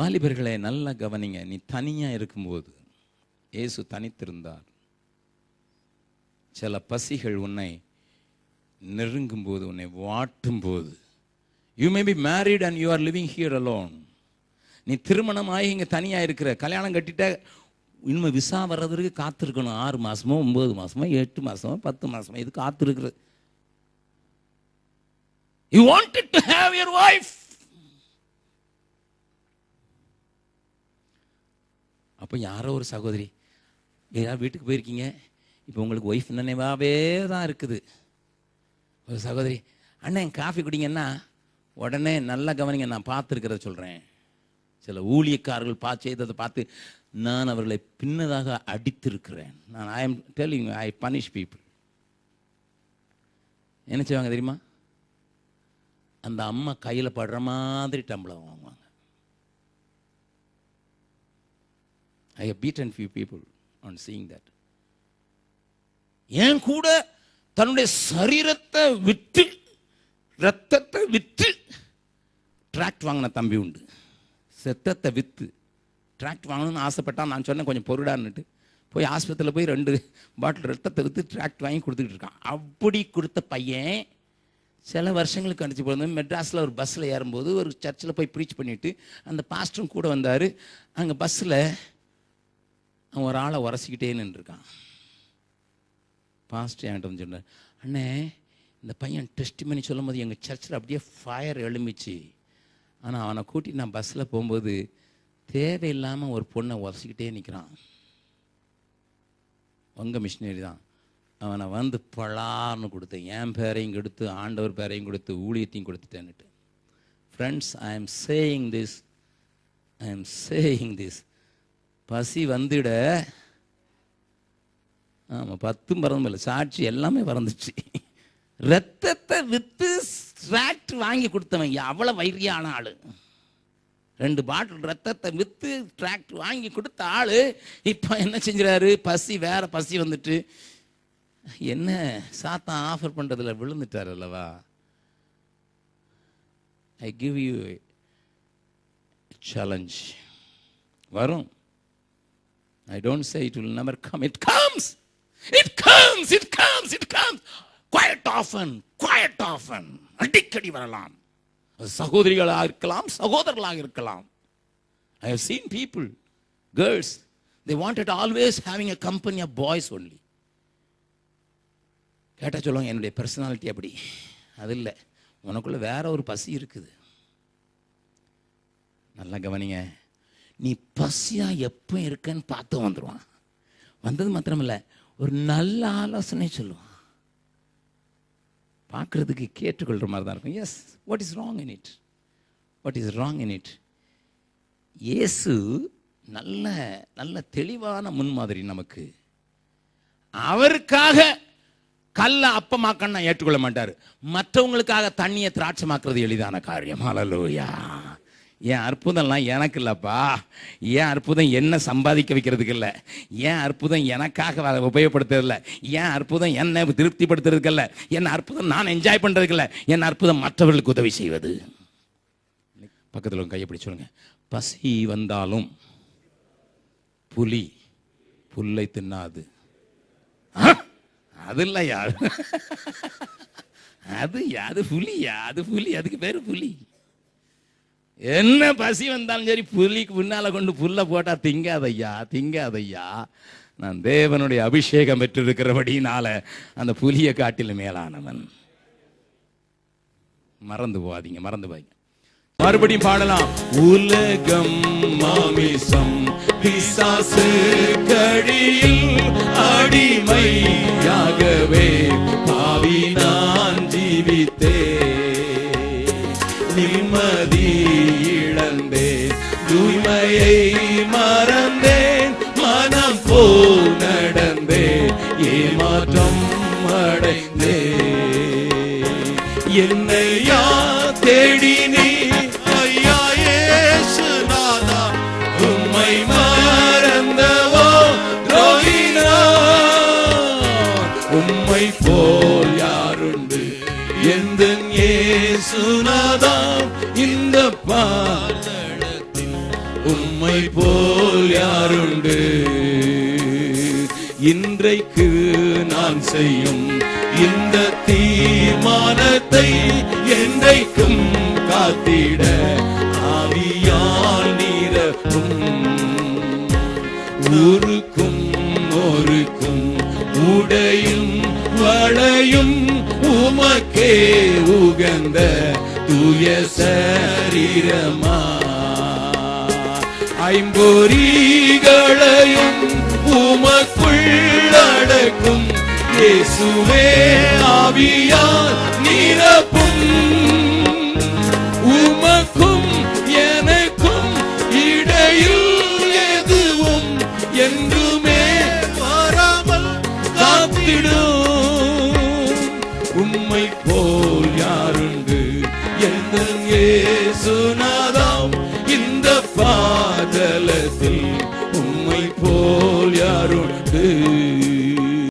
வாலிபர்களை நல்லா கவனிங்க. நீ தனியாக இருக்கும்போது இயேசு தனித்திருந்தார். சில பசிகள் உன்னை நெருங்கும் போது உன்னை வாட்டும் போது you may be married and you are living here alone நீ திருமணம் ஆகி இங்கே தனியாக இருக்கிற கல்யாணம் கட்டிட்ட இன்னும் விசா வர்றதுக்கு காத்திருக்கணும். ஆறு மாதமோ ஒம்பது மாதமோ எட்டு மாதமோ பத்து மாதமோ இது காத்திருக்கிறது. You want to have your wife அப்போ யாரோ ஒரு சகோதரி ஏதாவது வீட்டுக்கு போயிருக்கீங்க? இப்போ உங்களுக்கு ஒய்ஃப் நினைவாகவே தான் இருக்குது. ஒரு சகோதரி அண்ணன் காஃபி குடிங்கன்னா உடனே நல்லா கவனிங்க நான் பார்த்துருக்கிறத சொல்கிறேன் சில ஊழியக்காரர்கள் பா செய்ததை பார்த்து நான் அவர்களை பின்னதாக அடித்திருக்கிறேன். நான் I am telling I punish people என்ன செய்வாங்க தெரியுமா? அந்த அம்மா கையில் படுற மாதிரி டம்ளர் வாங்குவாங்க. I beat and few people on seeing that ஏன் கூட தன்னுடைய சரீரத்தை விற்று ரத்தத்தை விற்று டிராக்ட் வாங்கின தம்பி உண்டு. செத்தத்தை விற்று டிராக்ட் வாங்கணும்னு ஆசைப்பட்டா நான் சொன்னேன் கொஞ்சம் பொருடான்னுட்டு போய் ஆஸ்பத்திரியில் போய் ரெண்டு பாட்டில் ரத்தத்தை விற்று டிராக்ட் வாங்கி கொடுத்துக்கிட்டு இருக்கான். அப்படி கொடுத்த பையன் சில வருஷங்களுக்கு கழிச்சு போனது மெட்ராஸில் ஒரு பஸ்ஸில் ஏறும்போது ஒரு சர்ச்சில் போய் ப்ரீச் பண்ணிவிட்டு அந்த பாஸ்டரும் கூட வந்தார். அங்கே பஸ்ஸில் அவன் ஒரு ஆளை உரசிக்கிட்டே நின்றுருக்கான். பாஸ்டர் என்கிட்ட வந்து சொன்னார் அண்ணே இந்த பையன் டெஸ்ட் பண்ணி சொல்லும் போது எங்கள் சர்ச்சில் அப்படியே ஃபயர் எழும்பிச்சு. ஆனால் அவனை கூட்டி நான் பஸ்ஸில் போகும்போது தேவையில்லாமல் ஒரு பொண்ணை உரசிக்கிட்டே நிற்கிறான் உங்கள் மிஷினரி தான். அவனை வந்து பலார்னு கொடுத்தேன். என் பேரையும் கொடுத்து ஆண்டவர் பேரையும் கொடுத்து ஊழியத்தையும் கொடுத்துட்டேன்னுட்டு. Friends I am saying this I am saying this பசி வந்துட. ஆமாம் பத்தும் பறந்தும் சாட்சி எல்லாமே பறந்துச்சு. ரத்தத்தை விற்று ஸ்ட்ராக்ட் வாங்கி கொடுத்தவன் அவ்வளோ வைரியான ஆள்? ரெண்டு பாட்டில் ரத்தத்தை விற்று டிராக்ட் வாங்கி கொடுத்த ஆள் இப்போ என்ன செஞ்சுறாரு? பசி வேற பசி வந்துட்டு. என்ன சாத்தான் ஆஃபர் பண்ணுறதுல விழுந்துட்டார் அல்லவா? ஐ கிவ் யூ சேலஞ்ச் வரும். I don't say it will never come it comes it comes it comes it comes quite often quite often அடிக்கடி வரலாம். சகோதரிகளாக இருக்கலாம் சகோதரர்களாக இருக்கலாம். I have seen people girls they wanted always having a company of boys only கேட்டால் சொல்லுவாங்க என்னுடைய personality அப்படி. அது இல்லை. உனக்குள்ளே வேற ஒரு பசி இருக்குது. நல்லா கவனிங்க. நீ பசியா எப்போ இருக்கன்னு பார்த்து வந்துடுவான் வந்தது மாத்திரமில்ல ஒரு நல்ல ஆலோசனை சொல்லுவான். பார்க்கறதுக்கு கேட்டுக்கொள்கிற மாதிரி தான் இருக்கும். Yes what is wrong in it what is wrong in it Yesu நல்ல நல்ல தெளிவான முன்மாதிரி நமக்கு. அவருக்காக கல்ல அப்பமாக்கன்னு ஏற்றுக்கொள்ள மாட்டார். மற்றவங்களுக்காக தண்ணியை திராட்சமாக்குறது எளிதான காரியம். அலலோயா என் அற்புதம்லாம் எனக்கு இல்லைப்பா. ஏன் அற்புதம் என்ன சம்பாதிக்க வைக்கிறதுக்கு இல்லை. ஏன் அற்புதம் எனக்காக அதை உபயோகப்படுத்துறது இல்லை. ஏன் அற்புதம் என்னை திருப்திப்படுத்துறதுக்கு இல்லை. என் அற்புதம் நான் என்ஜாய் பண்ணுறதுக்கு இல்லை. என் அற்புதம் மற்றவர்களுக்கு உதவி செய்வது. பக்கத்தில் கையை பிடிச்சி சொல்லுங்க. பசி வந்தாலும் புலி புல்லை தின்னாது. அது இல்லையா? அது அது புலியா? அது புலி. அதுக்கு பேர் புலி. என்ன பசி வந்தாலும் சரி புலிக்கு முன்னால கொண்டு புல்ல போட்டா திங்காதையா திங்காதையா நான் தேவனுடைய அபிஷேகம் பெற்றிருக்கிறபடினால அந்த புலிய காட்டிலும் மேலானவன். மறந்து போகாதீங்க மறந்து போய் மறுபடியும் பாடலாம். உலகம் மாமிசம் பிசாசு கடியில் அடிமையாகவே பாவி ஏமாற்றம் அடைந்தே. என்னையா தேடி நீ ஐயா இயேசுநாதா உம்மை மறந்தவோ துரோகினா? உம்மை போல் யாருண்டு? எந்த இயேசுநாதா இந்த பாதளத்தில் உம்மை போல் யாருண்டு? இன்றைக்கு செய்யும் இந்த தீர்மானத்தை என்றைக்கும் காத்திட ஆவியால் நீரப்பும் ஊருக்கும் ஒருக்கும் உடையும் வளையும் உமக்கே உகந்த தூய சரீரமா. ஐம்பொறிகளையும் உமக்குள் அடக்கும் இயேசுவே ஆவியால் நிரப்பும். உமக்கும் எனக்கும் இடையில் எதுவும் என்றுமே வராமல் காத்திடும். உம்மை போல் யாருண்டு எந்த இயேசுநாதாம் இந்த பாதலத்தில் உம்மை போல் யாருண்டு